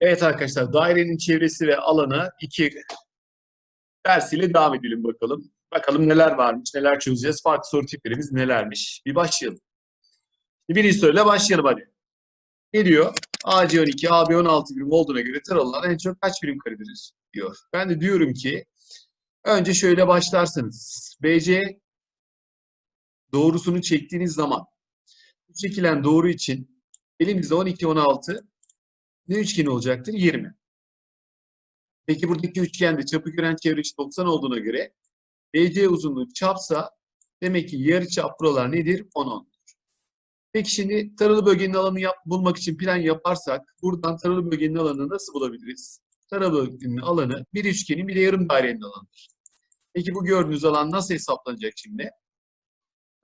Evet arkadaşlar dairenin çevresi ve alanı 2 dersiyle devam edelim bakalım. Bakalım neler varmış, neler çözeceğiz, farklı soru tiplerimiz nelermiş. Bir başlayalım. Birinci soruyla başlayalım hadi. Ne diyor? AC 12, AB 16 birim olduğuna göre taralılar en çok kaç birim karedir diyor. Ben de diyorum ki önce şöyle başlarsanız BC doğrusunu çektiğiniz zaman bu çekilen doğru için elimizde 12, 16 ne üçgeni olacaktır? 20. Peki buradaki üçgende çapı gören çevre açı 90 olduğuna göre BC uzunluğu çapsa demek ki yarı çap buralar nedir? 10 10. Peki şimdi taralı bölgenin alanını yap, bulmak için plan yaparsak buradan taralı bölgenin alanını nasıl bulabiliriz? Taralı bölgenin alanı bir üçgenin bir de yarım dairenin alanıdır. Peki bu gördüğünüz alan nasıl hesaplanacak şimdi?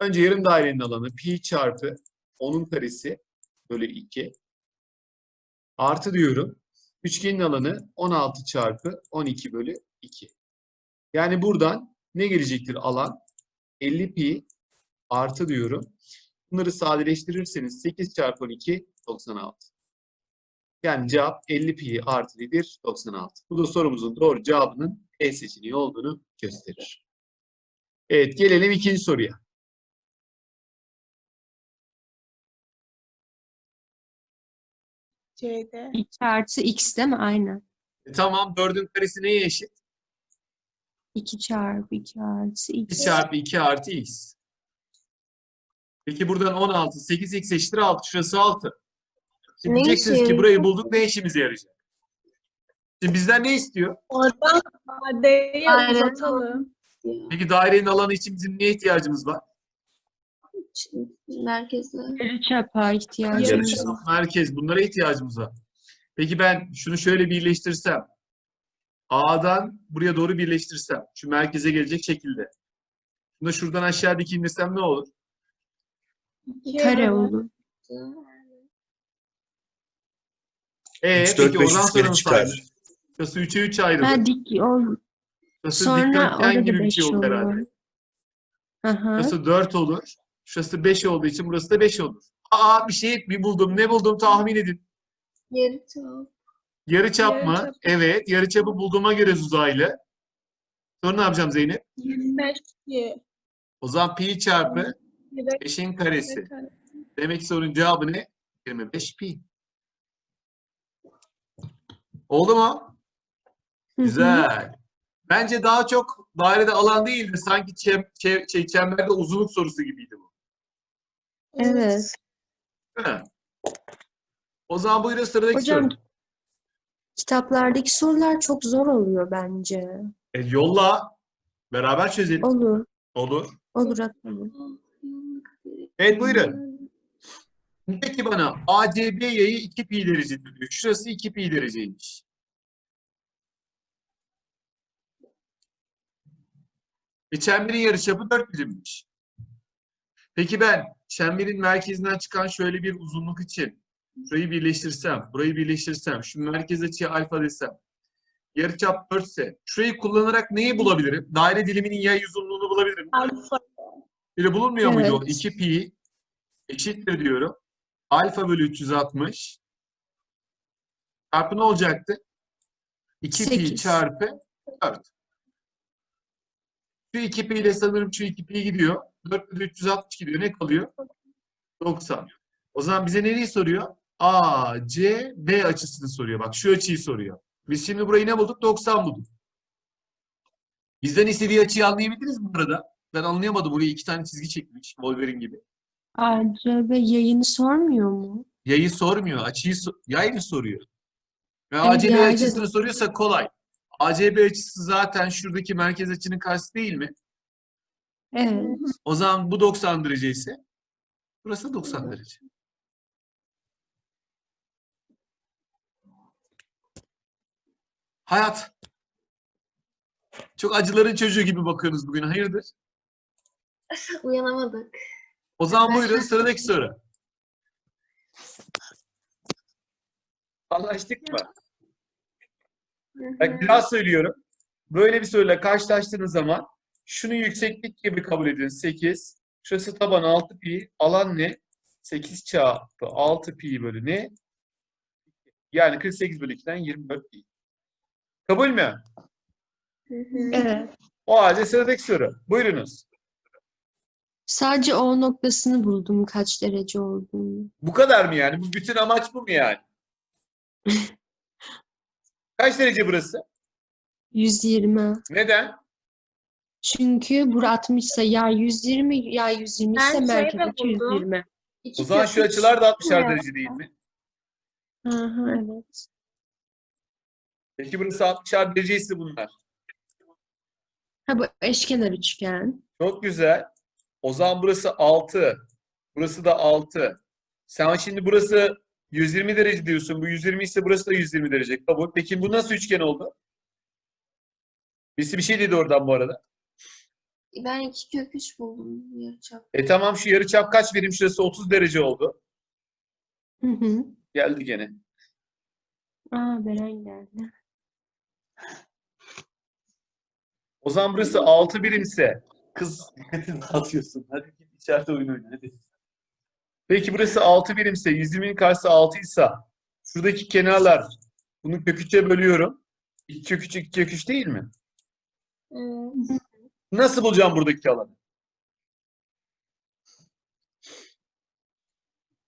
Önce yarım dairenin alanı pi çarpı 10'un karesi bölü 2 artı diyorum. Üçgenin alanı 16 çarpı 12 bölü 2. Yani buradan ne gelecektir alan? 50 pi artı diyorum. Bunları sadeleştirirseniz 8 çarpı 12 96. Yani cevap 50 pi artı nedir? 96. Bu da sorumuzun doğru cevabının E seçeneği olduğunu gösterir. Evet gelelim ikinci soruya. C'de. 2 artı x değil mi? Aynen. E, tamam 4'ün karesi neye eşit? 2 çarpı 2 artı 2 x. çarpı 2 artı x. Peki buradan 16, 8x eşittir 6. Şurası 6. Şimdi Ne diyeceksiniz işe ki burayı bulduk ne işimize yarayacak? Şimdi bizden ne istiyor? Oradan AD'yi Aynen. uzatalım. Peki dairenin alanı için bizim neye ihtiyacımız var? Merkezde. Yarı çapa ihtiyacımız Yarıçap, var. merkez bunlara ihtiyacımız var. Peki ben şunu şöyle birleştirsem. A'dan buraya doğru birleştirsem. Şu merkeze gelecek şekilde. Bunu da şuradan aşağı dik indirsem ne olur? Kare olur. Ee, 3, 4, peki 5 oradan sonra nasıl çıkar. ayrılır? Şurası 3'e 3 ayrılır. Ha dik ol. Şurası Sonra dikdörtgen orada gibi bir şey 5 olur olur. herhalde. Aha. Şurası 4 olur. Şurası 5 olduğu için burası da 5 olur. Aa bir şey bir buldum. Ne buldum tahmin edin. Yarıçap. Yarıçap mı? Yarıçap. Evet. Yarıçapı bulduğuma göre uzaylı. Sonra ne yapacağım Zeynep? 25 pi. O zaman pi çarpı Bir de 5'in karesi. kare. Demek ki sorunun cevabı ne? 25 pi. Oldu mu? Güzel. Bence daha çok dairede alan değil de sanki çem, çe- şey, çemberde uzunluk sorusu gibiydi bu. Evet. Mi? O zaman buyurun sıradaki Hocam soru. kitaplardaki sorular çok zor oluyor bence. E, yolla. Beraber çözelim. Olur. Olur. Olur atalım. Evet buyurun. Peki bana ACB yayı 2 pi derecedir diyor. Şurası 2 pi dereceymiş. E çemberin yarıçapı 4 birimmiş. Peki ben çemberin merkezinden çıkan şöyle bir uzunluk için şurayı birleştirsem, burayı birleştirsem, şu merkez açıya alfa desem, yarıçap 4 ise şurayı kullanarak neyi bulabilirim? Daire diliminin yay uzunluğunu bulabilirim. Alfa. Böyle bulunmuyor muydu? Evet. 2 pi eşittir diyorum. Alfa bölü 360 çarpı ne olacaktı? 2 pi çarpı 4. Şu 2 pi ile sanırım şu 2 pi gidiyor. 4 bölü 360 gidiyor. Ne kalıyor? 90. O zaman bize nereyi soruyor? A, C, B açısını soruyor. Bak şu açıyı soruyor. Biz şimdi burayı ne bulduk? 90 bulduk. Bizden istediği açıyı anlayabildiniz mi burada? Ben anlayamadım. Buraya iki tane çizgi çekmiş. Wolverine gibi. ACB yayını sormuyor mu? Yayı sormuyor, açıyı so- yayını soruyor. Ve Evet, ACB yayda- açısını soruyorsa kolay. ACB açısı zaten şuradaki merkez açının karşısı değil mi? Evet. O zaman bu 90 derece ise burası 90 derece. Hayat. Çok acıların çocuğu gibi bakıyorsunuz bugün. Hayırdır? Uyanamadık. O zaman buyurun sıradaki soru. Anlaştık mı? Bak bir daha söylüyorum. Böyle bir soruyla karşılaştığınız zaman şunu yükseklik gibi kabul edin. 8. Şurası taban 6 pi. Alan ne? 8 çarpı 6 pi bölü ne? Yani 48 bölü 2'den 24 pi. Kabul mü? Evet. O halde sıradaki soru. Buyurunuz. Sadece O noktasını buldum kaç derece olduğunu. Bu kadar mı yani? Bu bütün amaç bu mu yani? Kaç derece burası? 120. Neden? Çünkü bura 60 ise ya 120 ya 120 ise Ben şeyi de merkezdeki buldum. 120. İki O zaman şu açılar da 60'ar çıkmıyor. derece değil mi? Hı hı, evet. Peki burası 60'ar derece ise bunlar. Ha bu eşkenar üçgen. Çok güzel. O zaman burası 6. Burası da 6. Sen şimdi burası 120 derece diyorsun. Bu 120 ise burası da 120 derece. Kabul. Peki bu nasıl üçgen oldu? Birisi bir şey dedi oradan bu arada. Ben iki kök üç buldum yarıçap. E tamam şu yarıçap kaç birim? Şurası 30 derece oldu. Hı hı. Geldi gene. Aa Beren geldi. O zaman burası 6 birimse kız dikkatini dağıtıyorsun. Hadi git içeride oyun oyna hadi. Peki burası 6 birimse 120'nin karşısı 6 ise şuradaki kenarlar bunu kök 3'e bölüyorum. 2 kök 3 2 kök 3 değil mi? Evet. Nasıl bulacağım buradaki alanı?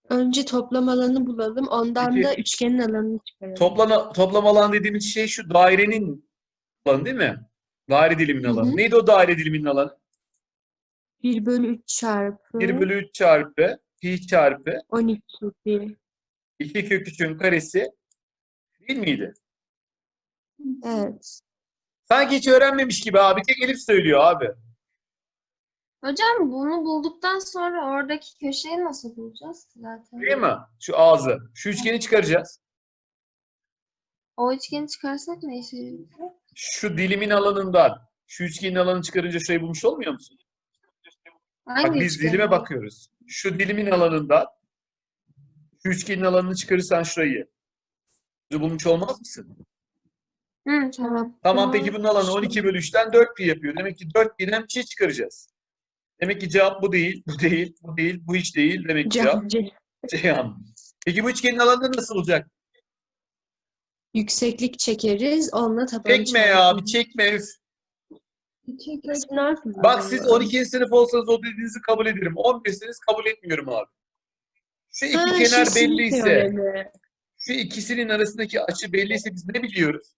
Önce toplam alanı bulalım. Ondan Peki. da üçgenin alanını çıkaralım. Toplam, toplam alan dediğimiz şey şu dairenin alanı değil mi? Daire diliminin Hı hı. alanı. Neydi o daire diliminin alanı? 1 bölü 3 çarpı 1 bölü 3 çarpı pi çarpı 12 pi. 2 kök 3'ün karesi değil miydi? Evet. Sanki hiç öğrenmemiş gibi abi. Tek Elif söylüyor abi. Hocam bunu bulduktan sonra oradaki köşeyi nasıl bulacağız ki zaten? Değil mi? Şu ağzı. Şu üçgeni çıkaracağız. O üçgeni çıkarsak ne işe yarayacak? Şu dilimin alanından şu üçgenin alanını çıkarınca şurayı bulmuş olmuyor musun? Hangi Bak biz üçgen? dilime bakıyoruz. Şu dilimin alanından şu üçgenin alanını çıkarırsan şurayı bulmuş olmaz mısın? Hı, tamam. Tamam peki bunun alanı 12 bölü 3'ten 4 pi yapıyor. Demek ki 4 pi'den bir şey çıkaracağız. Demek ki cevap bu değil, bu değil, bu değil, bu hiç değil. Demek ki cevap Ceyhan. Peki bu üçgenin alanı nasıl olacak? Yükseklik çekeriz. Onunla tabanı Çekme ya, bir çekme. üf. Bak siz bulalım? 12. sınıf olsanız o dediğinizi kabul ederim. 11'siniz kabul etmiyorum abi. Şu iki Ha, kenar sinir belliyse, teoremi. şu ikisinin arasındaki açı belliyse biz ne biliyoruz?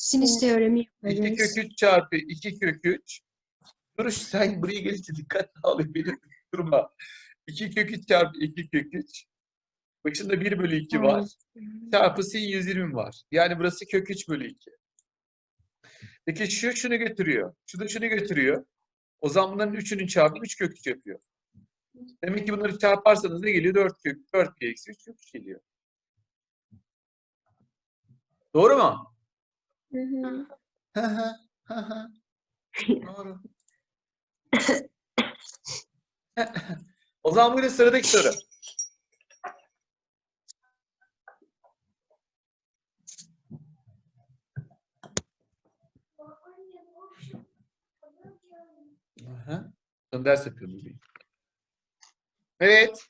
Sinüs teoremi 2 yaparız. kök 3 çarpı 2 kök 3. Dur sen buraya gelince dikkatli al beni durma. 2 kök 3 çarpı 2 kök 3. Başında 1 bölü 2 var. Çarpı sin 120 var. Yani burası kök 3 bölü 2. Peki şu şunu götürüyor. Şu da şunu götürüyor. O zaman bunların üçünün çarpımı 3 kök 3 yapıyor. Demek ki bunları çarparsanız ne geliyor? 4 kök 4 pi eksi 3 kök 3 geliyor. Doğru mu? Hı hı. Hı hı, hı hı. Doğru. O zaman buyurun sıradaki soru. Aha. Ders yapıyorum. Evet.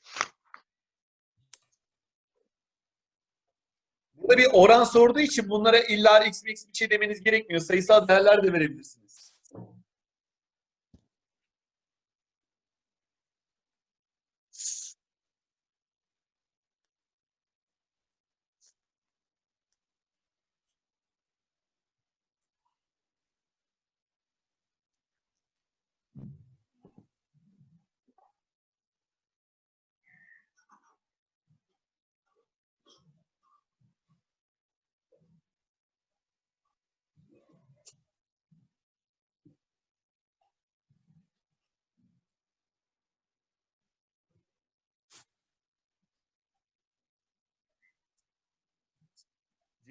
Bir oran sorduğu için bunlara illa x x bir şey demeniz gerekmiyor. Sayısal değerler de verebilirsiniz.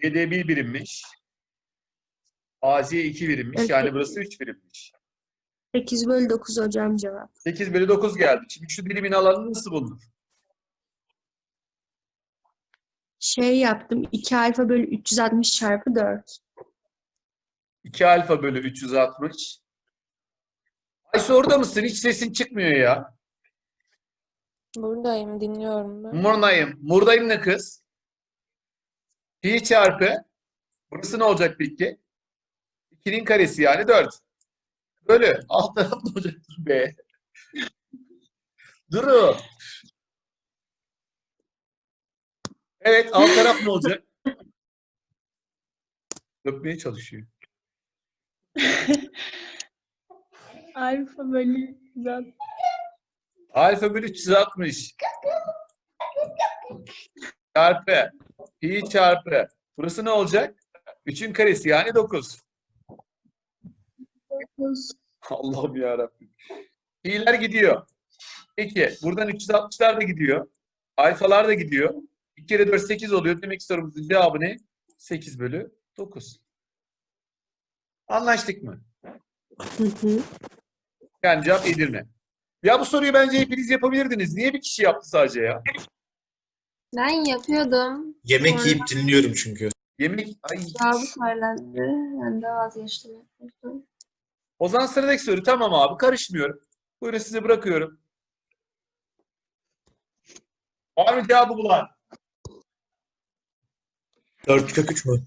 CD 1 birimmiş. AC 2 birimmiş. Yani Evet. burası 3 birimmiş. 8 bölü 9 hocam cevap. 8 bölü 9 geldi. Şimdi şu dilimin alanı nasıl bulunur? Şey yaptım. 2 alfa bölü 360 çarpı 4. 2 alfa bölü 360. Ayşe orada mısın? Hiç sesin çıkmıyor ya. Buradayım, dinliyorum ben. Murnayım. Murdayım ne kız? Pi çarpı burası ne olacak peki? 2'nin karesi yani 4. Bölü. Alt taraf ne olacak? Dur be. Duru. Evet alt taraf ne olacak? Dökmeye çalışıyor. Alfa bölü zaten. Alfa bölü 360 çarpı pi çarpı burası ne olacak? 3'ün karesi yani 9. Allah'ım yarabbim. Pi'ler gidiyor. Peki buradan 360'lar da gidiyor. Alfalar da gidiyor. 2 kere 4 8 oluyor. Demek ki sorumuzun cevabı ne? 8 bölü 9. Anlaştık mı? Hı hı. Yani cevap Edirne. Ya bu soruyu bence hepiniz yapabilirdiniz. Niye bir kişi yaptı sadece ya? Ben yapıyordum. Yemek Sonra- yiyip dinliyorum çünkü. Yemek... Ay. Cevabı söylendi. Ben de vazgeçtim. O zaman sıradaki soru. Tamam abi karışmıyorum. Buyurun size bırakıyorum. Var mı cevabı bulan? 4 kök 3 mü?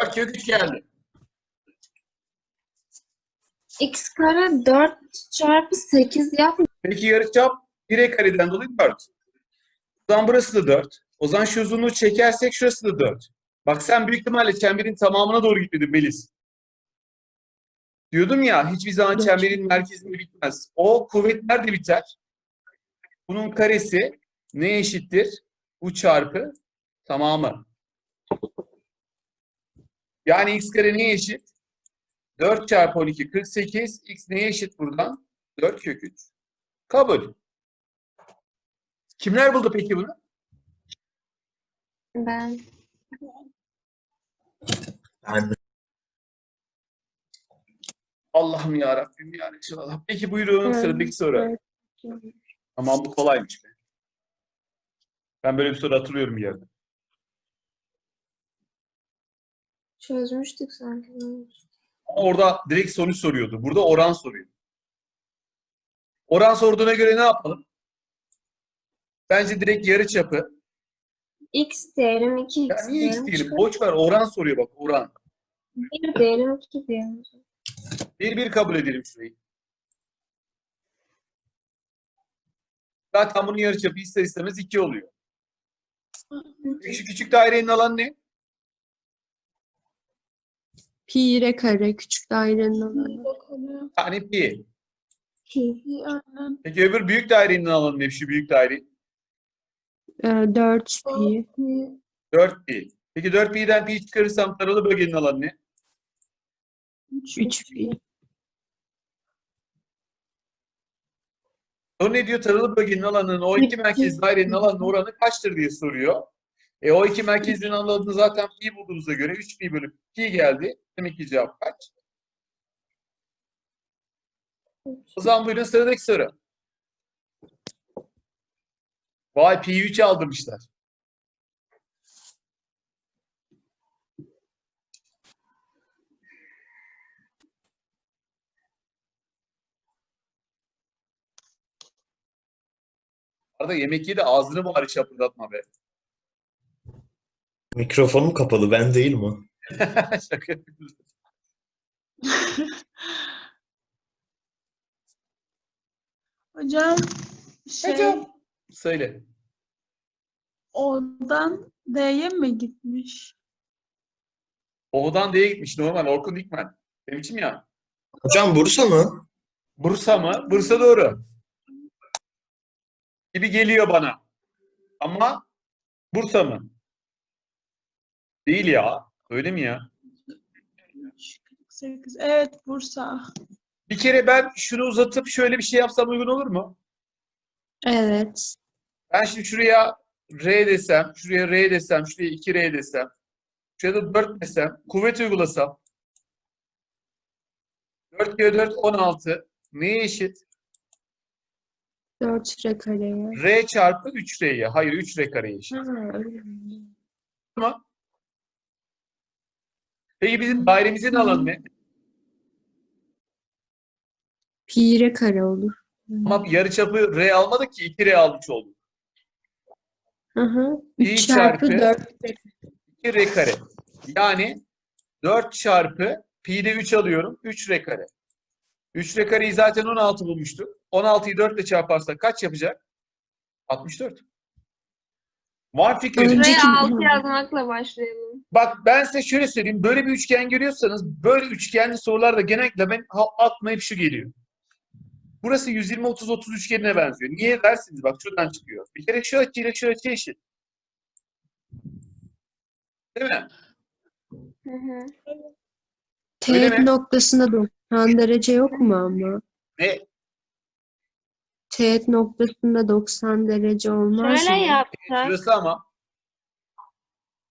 4 kök 3 geldi. X kare 4 çarpı 8 yap. Peki yarıçap 1'e kareden dolayı 4. O zaman burası da 4. O zaman şu uzunluğu çekersek şurası da 4. Bak sen büyük ihtimalle çemberin tamamına doğru gitmedin Melis. Diyordum ya hiçbir zaman çemberin merkezinde bitmez. O kuvvet nerede biter? Bunun karesi ne eşittir? Bu çarpı tamamı. Yani x kare neye eşit? 4 çarpı 12 48. X neye eşit buradan? 4 kök 3. Kabul. Kimler buldu peki bunu? Ben Ben Allah'ım ya Rabbim ya Resulallah. Peki buyurun sıradaki soru. Aman bu kolaymış be. Ben böyle bir soru hatırlıyorum bir yerde. çözmüştük sanki. Ama orada direkt sonuç soruyordu. Burada oran soruyor. Oran sorduğuna göre ne yapalım? Bence direkt yarı çapı. X diyelim, 2X Ya niye x diyelim. Boş ver oran soruyor bak oran. 1 diyelim, 2 diyelim. Bir bir kabul edelim şurayı. Zaten bunun yarıçapı ister istemez 2 oluyor. Şu küçük dairenin alanı ne? Pi r kare küçük dairenin alanı. Yani pi. Pi. Peki öbür büyük dairenin alanı ne? Şu büyük daire. Ee, 4 pi. İyi. 4 pi. Peki 4 pi'den pi çıkarırsam taralı bölgenin alanı ne? 3 pi. O ne diyor? Taralı bölgenin alanının o iki merkez dairenin alanının oranı kaçtır diye soruyor. E o iki merkezin alanını zaten pi bulduğumuza göre 3 pi bölü pi geldi. Demek ki cevap kaç? O zaman buyurun sıradaki soru. Vay pi 3 aldırmışlar. Arada yemek yedi ağzını bari çapırdatma be. mikrofonum kapalı ben değil mi? Şaka yapıyorum. Hocam şey Hocam. Söyle. O'dan D'ye mi gitmiş? O'dan D'ye gitmiş normal. Orkun Dikmen. Ne biçim ya? Hocam Bursa mı? Bursa mı? Bursa doğru. Gibi geliyor bana. Ama Bursa mı? Değil ya. Öyle mi ya? 48. Evet Bursa. Bir kere ben şunu uzatıp şöyle bir şey yapsam uygun olur mu? Evet. Ben şimdi şuraya R desem, şuraya R desem, şuraya 2R desem, şuraya da 4 desem, kuvvet uygulasam. 4 kere 4 16. Neye eşit? 4 r kareye. R çarpı 3R'ye. Hayır 3R kareye eşit. Tamam. Peki bizim dairemizin alanı ne? Pi r kare olur. Ama yarıçapı R almadık ki 2R almış olduk. Hı hı. İyi 3 çarpı çarpı 4. 2 r kare. Yani 4 çarpı pi'de 3 alıyorum. 3 r kare. 3 r kareyi zaten 16 bulmuştuk. 16'yı 4 ile çarparsak kaç yapacak? 64. Var fikriniz. Buraya Önceki- 6 yazmakla başlayalım. Bak ben size şöyle söyleyeyim. Böyle bir üçgen görüyorsanız böyle üçgenli sorularda genellikle ben aklıma hep şu geliyor. Burası 120-30-30 üçgenine benziyor. Niye dersiniz? Bak şuradan çıkıyor. Bir kere şu açıyla şu açı eşit. Değil mi? Hı hı. Öyle Teğet mi? noktasında 90 derece yok mu ama? Ne? Teğet noktasında 90 derece olmaz Şöyle mı? yapsak. Şurası ama.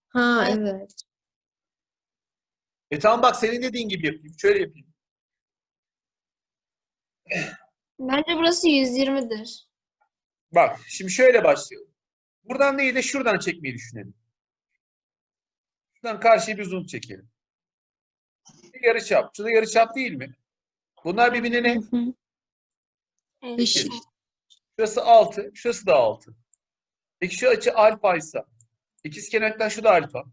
Ha Evet. evet. E tamam bak senin dediğin gibi yapayım. Şöyle yapayım. Bence burası 120'dir. Bak şimdi şöyle başlayalım. Buradan değil de şuradan çekmeyi düşünelim. Şuradan karşıya bir uzunluk çekelim. Bir yarıçap. Şurada yarıçap değil mi? Bunlar birbirine ne? Eşit. Şurası 6, şurası da 6. Peki şu açı alfa ise ikizkenarlıktan şu da alfa.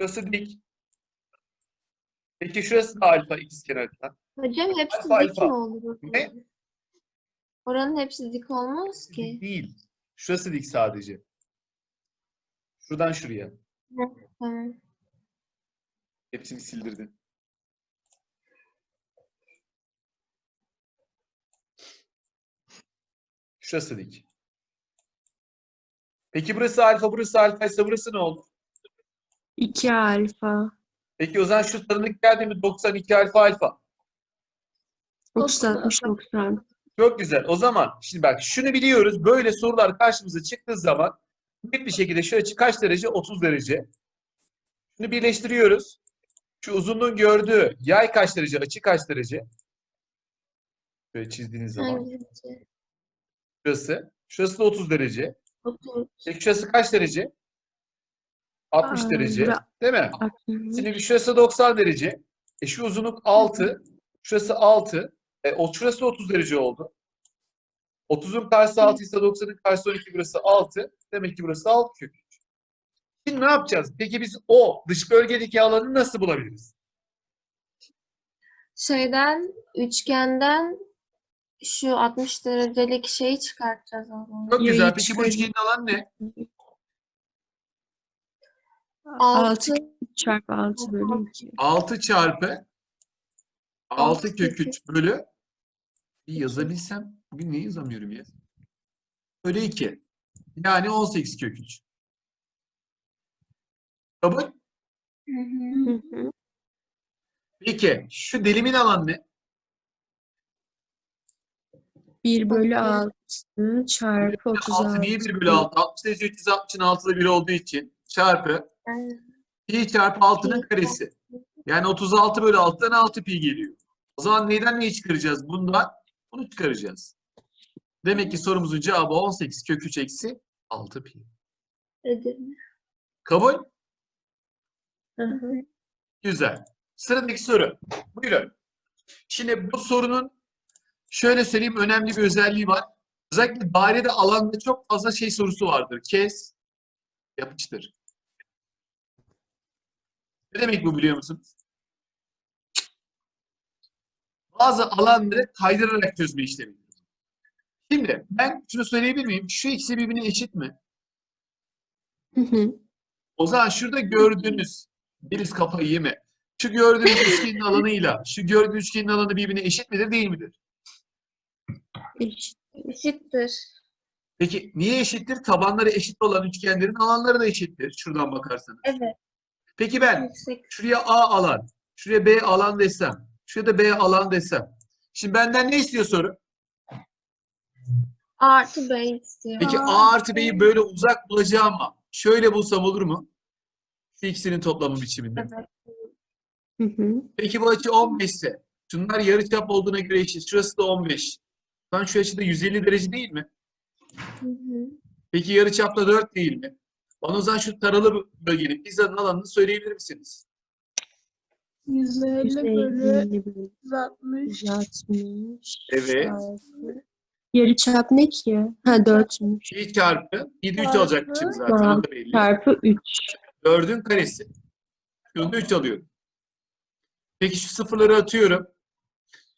Şurası dik. Peki şurası da alfa ikizkenarlıktan. Hocam hepsi Alfa, dik alfa. mi olur? Ne? Oranın hepsi dik olmaz ki. Değil. Şurası dik sadece. Şuradan şuraya. Tamam. Hepsini sildirdin. Şurası dik. Peki burası alfa, burası alfa ise burası ne olur? 2 alfa. Peki o zaman şu tanıdık geldi mi 92 alfa alfa. 30 60 90. Çok güzel. O zaman şimdi bak şunu biliyoruz. Böyle sorular karşımıza çıktığı zaman net bir şekilde şu açı kaç derece? 30 derece. Şunu birleştiriyoruz. Şu uzunluğun gördüğü yay kaç derece? Açı kaç derece? Böyle çizdiğiniz zaman. Şurası. Şurası da 30 derece. 30. Peki şurası kaç derece? 60 Aa, derece. Değil mi? 60. Şimdi şurası 90 derece. E şu uzunluk 6. Şurası 6. E o şurası da 30 derece oldu. 30'un karşısı 6 ise 90'ın karşısı 12 burası 6. Demek ki burası 6 kök. Şimdi ne yapacağız? Peki biz o dış bölgedeki alanı nasıl bulabiliriz? Şeyden, üçgenden şu 60 derecelik şeyi çıkartacağız o zaman. Çok Yayı güzel. Peki bu üçgenin alanı ne? 6 6 çarpı 6 bölü 2. 6 çarpı 6 Altı kök kök 3 bölü bir yazabilsem. Bugün niye yazamıyorum ya? Bölü 2. Yani 18 kök 3. Kabul? Peki şu dilimin alanı ne? 1 bölü 6 çarpı 6 36. niye 1 bölü 6? 60 derece 360'ın 6'da 1 olduğu için çarpı pi çarpı 6'nın karesi. Yani 36 bölü 6'dan 6 pi geliyor. O zaman neyden neyi çıkaracağız? Bundan bunu çıkaracağız. Demek ki sorumuzun cevabı 18 kök 3 eksi 6 pi. Edirne. Kabul? Hı hı. Güzel. Sıradaki soru. Buyurun. Şimdi bu sorunun şöyle söyleyeyim önemli bir özelliği var. Özellikle dairede alanda çok fazla şey sorusu vardır. Kes, yapıştır. Ne demek bu biliyor musunuz? Bazı alanları kaydırarak çözme işlemi. Şimdi ben şunu söyleyebilir miyim? Şu ikisi birbirine eşit mi? Hı hı. O zaman şurada gördüğünüz biriz kafayı yeme. Şu gördüğünüz üçgenin alanıyla şu gördüğünüz üçgenin alanı birbirine eşit midir değil midir? Eşit. Eşittir. Peki niye eşittir? Tabanları eşit olan üçgenlerin alanları da eşittir. Şuradan bakarsanız. Evet. Peki ben şuraya A alan, şuraya B alan desem, şuraya da B alan desem. Şimdi benden ne istiyor soru? A artı B istiyor. Peki A artı B'yi böyle uzak bulacağım ama şöyle bulsam olur mu? İkisinin toplamı biçiminde. Evet. Hı hı. Peki bu açı 15 ise şunlar yarıçap olduğuna göre eşit. Şurası da 15. Lan şu açıda 150 derece değil mi? Hı hı. Peki yarıçapta 4 değil mi? Bana o zaman şu taralı bölgenin pizzanın alanını söyleyebilir misiniz? 150 bölü 150 bölü 160. 160. Evet. çarpı Yarıçap ne ki? Ha 4'müş. Pi çarpı, pi de 3 Çarpı. alacakmışım zaten. Tamam. O da belli. Çarpı 3. 4'ün karesi. Şunu da 3 alıyorum. Peki şu sıfırları atıyorum.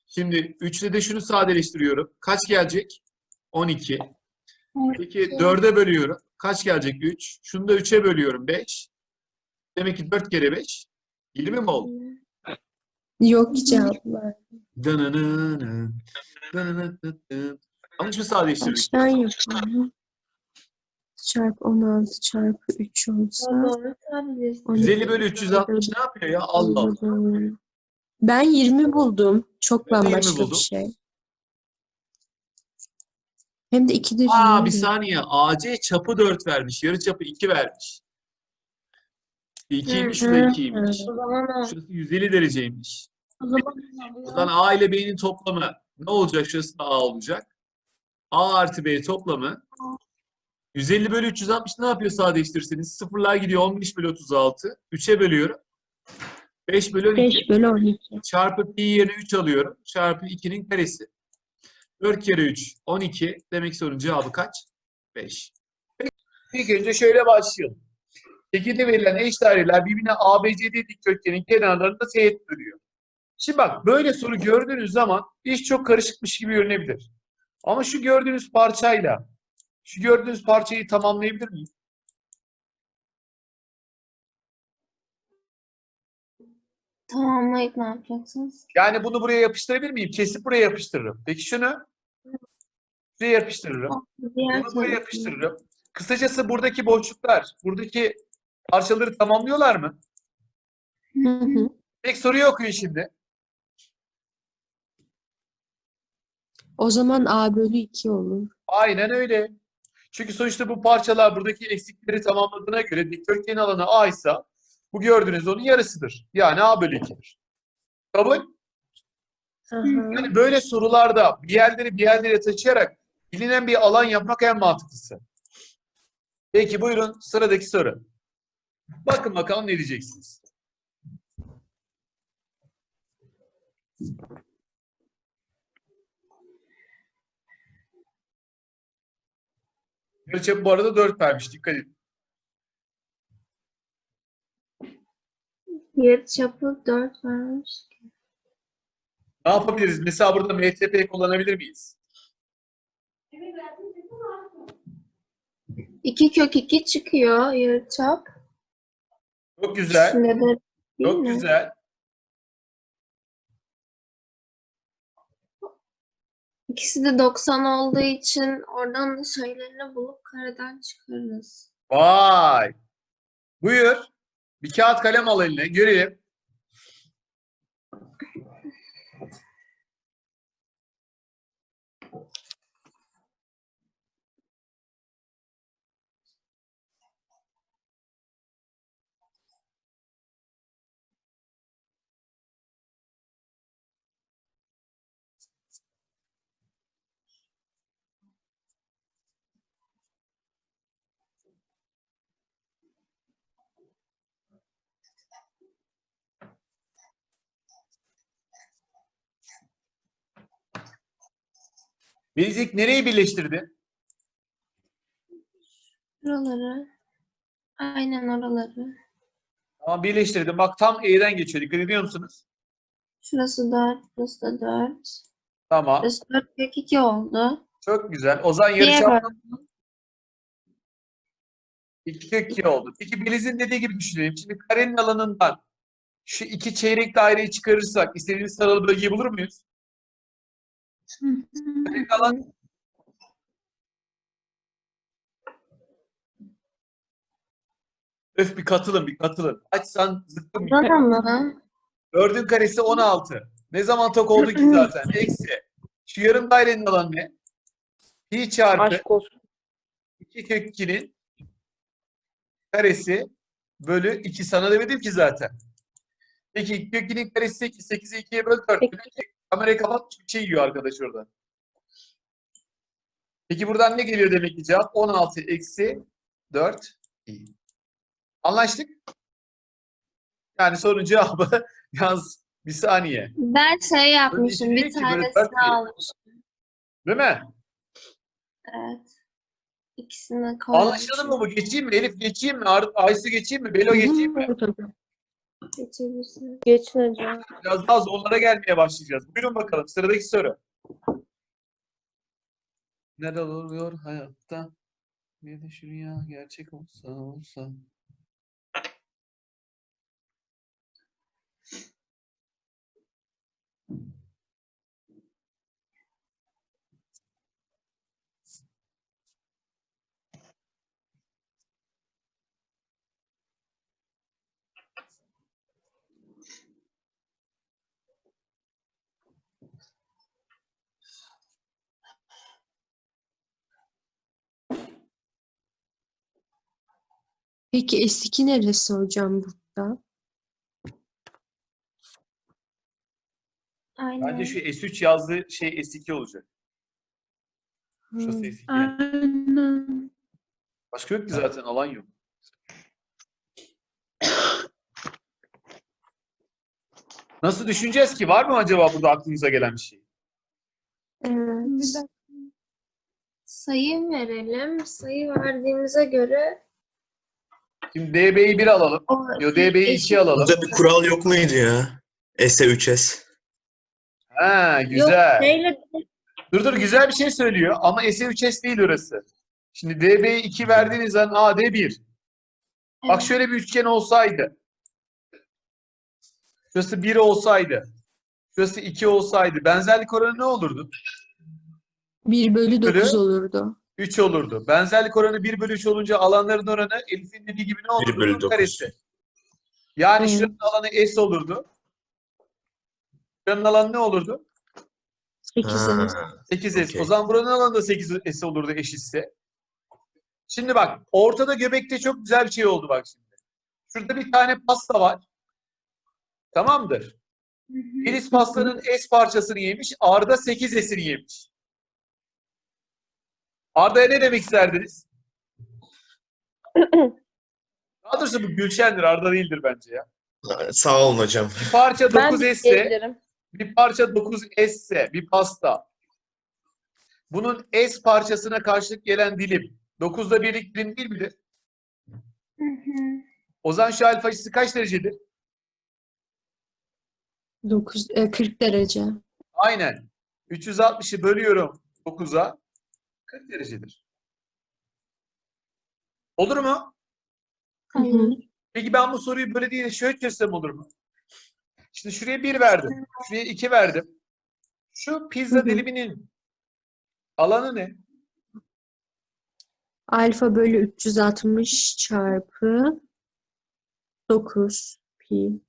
Şimdi 3'le de şunu sadeleştiriyorum. Kaç gelecek? 12. Peki 4'e bölüyorum. Kaç gelecek? 3. Şunu da 3'e bölüyorum. 5. Demek ki 4 kere 5. 20 mi oldu? Yok cevap var. Dınınının, dınınının. Yanlış mı sadeleştirdik? Kaçtan yapalım? Çarpı 16 çarpı 3 olsa. Doğru tabii. 150 bölü 360 ne yapıyor ya? Allah Allah. Ben 20 buldum. Çok Ben de 20 bambaşka buldum. bir şey. Hem de 2'dir Aa 20. bir saniye. AC çapı 4 vermiş. Yarı çapı 2 vermiş. 2'ymiş, şu da 2'ymiş. O zaman o. Şurası 150 dereceymiş. O zaman O zaman A ile B'nin toplamı ne olacak? Şurası da A olacak. A artı B toplamı 150 bölü 360 ne yapıyor sadeleştirirseniz? Sıfırlar gidiyor 15 bölü 36. 3'e bölüyorum. 5 bölü 12. 5 bölü 12. Çarpı pi yerine 3 alıyorum. Çarpı 2'nin karesi. 4 kere 3 12. Demek ki sorunun cevabı kaç? 5. İlk önce şöyle başlayalım. Şekilde verilen eş daireler birbirine ABCD dikdörtgenin kenarlarında teğet duruyor. Şimdi bak böyle soru gördüğünüz zaman iş çok karışıkmış gibi görünebilir. Ama şu gördüğünüz parçayla şu gördüğünüz parçayı tamamlayabilir miyim? Tamamlayıp ne yapacaksınız? Yani bunu buraya yapıştırabilir miyim? Kesip buraya yapıştırırım. Peki şunu buraya yapıştırırım. Bunu buraya yapıştırırım. Kısacası buradaki boşluklar, buradaki parçaları tamamlıyorlar mı? Tek soruyu okuyun şimdi. O zaman A bölü 2 olur. Aynen öyle. Çünkü sonuçta bu parçalar buradaki eksikleri tamamladığına göre dikdörtgenin alanı A ise bu gördüğünüz onun yarısıdır. Yani A bölü 2'dir. Kabul? Hı hı. Yani böyle sorularda bir yerleri bir yerlere taşıyarak bilinen bir alan yapmak en mantıklısı. Peki buyurun sıradaki soru. Bakın bakalım ne diyeceksiniz. Yarıçapı bu arada 4 vermiş. Dikkat edin. Yarı çapı 4 vermiş. Ne yapabiliriz? Mesela burada MTP kullanabilir miyiz? 2 kök 2 çıkıyor yarı çap. Çok güzel. İçinde de değil Çok mi? güzel. İkisi de 90 olduğu için oradan da şeylerini bulup kareden çıkarırız. Vay. Buyur. Bir kağıt kalem al eline. Görelim. Bilezik nereyi birleştirdi? Buraları. Aynen oraları. Tamam birleştirdim. Bak tam E'den geçiyor. Dikkat ediyor musunuz? Şurası 4, burası da 4. Tamam. Burası 4 kök 2 oldu. Çok güzel. O zaman Diğer yarışan 2 kök 2 oldu. Peki Biliz'in dediği gibi düşünelim. Şimdi karenin alanından şu iki çeyrek daireyi çıkarırsak istediğimiz taralı bölgeyi bulur muyuz? Alan Öf bir katılın bir katılın. Açsan zıkkım. Burada mı? Dördün karesi 16. Ne zaman tok oldu ki zaten? Eksi. Şu yarım dairenin alanı ne? Pi çarpı Aşk olsun. 2 kök 2'nin karesi bölü 2 sana demedim ki zaten. Peki 2 kök 2'nin karesi 8. 8'i 2'ye böl 4. Peki. Kamerayı kapat bir şey yiyor arkadaş orada. Peki buradan ne geliyor demek ki cevap? 16 eksi 4 i. Anlaştık? Yani sorunun cevabı yalnız bir saniye. Ben şey yapmışım. Bir tanesini almışım. Değil mi? Evet. İkisini koydum. Anlaşıldı mı bu? Geçeyim mi? Elif geçeyim mi? Aysu geçeyim mi? Belo geçeyim mi? Geçebilirsin. Geçin hocam. Biraz daha zorlara gelmeye başlayacağız. Buyurun bakalım. Sıradaki soru. Neler oluyor hayatta? Bir de şu rüya gerçek olsa olsa. Peki S2 neresi hocam burada? Aynen. Bence şu S3 yazdığı şey S2 olacak. Şurası Hmm. S2. yani. Aynen. Başka yok ki zaten alan yok. Nasıl düşüneceğiz ki? Var mı acaba burada aklınıza gelen bir şey? Evet. Sayı verelim. Sayı verdiğimize göre Şimdi DB'yi 1 alalım. Yo DB'yi 2 alalım. Burada bir kural yok muydu ya? S'e 3S. Ha Yok, güzel. neyle Dur dur güzel bir şey söylüyor ama S3S değil orası. Şimdi DB'ye 2 verdiğiniz zaman AD 1. Bak şöyle bir üçgen olsaydı. Şurası 1 olsaydı. Şurası 2 olsaydı. Benzerlik oranı ne olurdu? 1 bölü Bölü? 9 olurdu. 3 olurdu. Benzerlik oranı 1 bölü 3 olunca alanların oranı Elif'in dediği gibi ne olurdu? bölü Bunun dokuz. karesi. Yani Hı. şuranın alanı S olurdu. Şuranın alanı ne olurdu? 8 Ha, 8S. Okey. O zaman buranın alanı da 8S olurdu eşitse. Şimdi bak ortada göbekte çok güzel bir şey oldu bak şimdi. Şurada bir tane pasta var. Tamamdır. Filiz pastanın S parçasını yemiş. Arda 8S'ini yemiş. Arda'ya ne demek isterdiniz? Daha doğrusu bu Gülşen'dir. Arda değildir bence ya. Sağ olun hocam. Bir parça Ben 9S ise diyebilirim. bir parça 9S ise bir pasta. Bunun S parçasına karşılık gelen dilim 9'da birlik dilim değil midir? Hı hı. O zaman şu alfa açısı kaç derecedir? 9, 40 derece. Aynen. 360'ı bölüyorum 9'a 40 derecedir. Olur mu? Hı hı. Peki ben bu soruyu böyle değil de şöyle çözsem olur mu? Şimdi şuraya 1 verdim. Şuraya 2 verdim. Şu pizza Hı hı. diliminin alanı ne? Alfa bölü 360 çarpı 9 pi.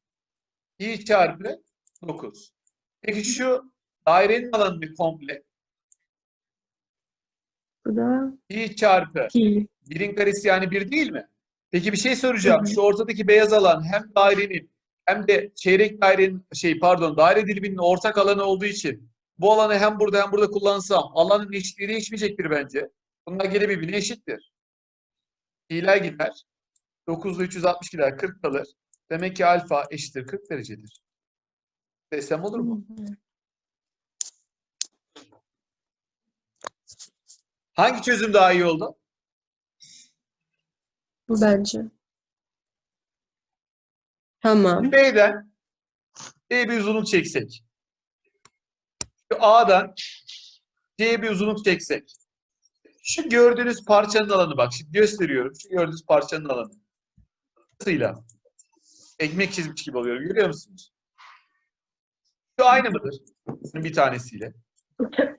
i çarpı 9. Peki şu dairenin alanı komple? Bu da i çarpı pi. 1'in karesi yani 1 değil mi? Peki bir şey soracağım. Hı hı. Şu ortadaki beyaz alan hem dairenin hem de çeyrek dairenin şey pardon daire diliminin ortak alanı olduğu için bu alanı hem burada hem burada kullansam alanın eşitliği değişmeyecektir bence. Bunlar gene birbirine eşittir. İ'ler gider. 9 ile 360 gider 40 kalır. Demek ki alfa eşittir 40 derecedir. Desem olur mu? Hangi çözüm daha iyi oldu? Bu bence. Tamam. B'den C'ye bir uzunluk çeksek. Şu A'dan C'ye bir uzunluk çeksek. Şu gördüğünüz parçanın alanı bak. Şimdi gösteriyorum. Şu gördüğünüz parçanın alanı. Sıyla. Ekmek çizmiş gibi oluyor. Görüyor musunuz? Şu aynı mıdır? Bir tanesiyle.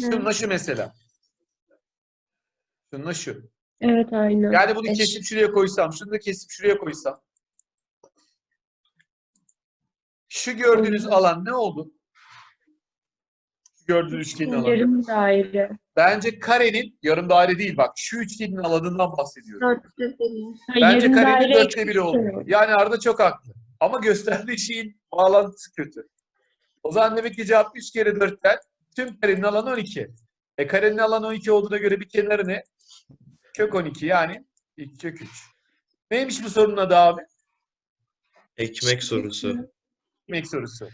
Şununla şu mesela. Şununla şu. Evet aynen. Yani bunu Eş. kesip şuraya koysam, şunu da kesip şuraya koysam. Şu gördüğünüz alan ne oldu? Şu gördüğünüz üçgenin alanı. Yarım daire. Bence karenin yarım daire değil bak. Şu üçgenin alanından bahsediyorum. Dörtte biri. Bence yarım karenin daire dörtte biri oldu. Yani Arda çok haklı. Ama gösterdiği şeyin bağlantısı kötü. O zaman demek ki cevap 3 kere 4'ten tüm karenin alanı 12. E karenin alanı 12 olduğuna göre bir kenarı ne? Kök 12 yani 2 kök 3. Neymiş bu sorunun adı abi? Ekmek sorusu. Ekmek sorusu.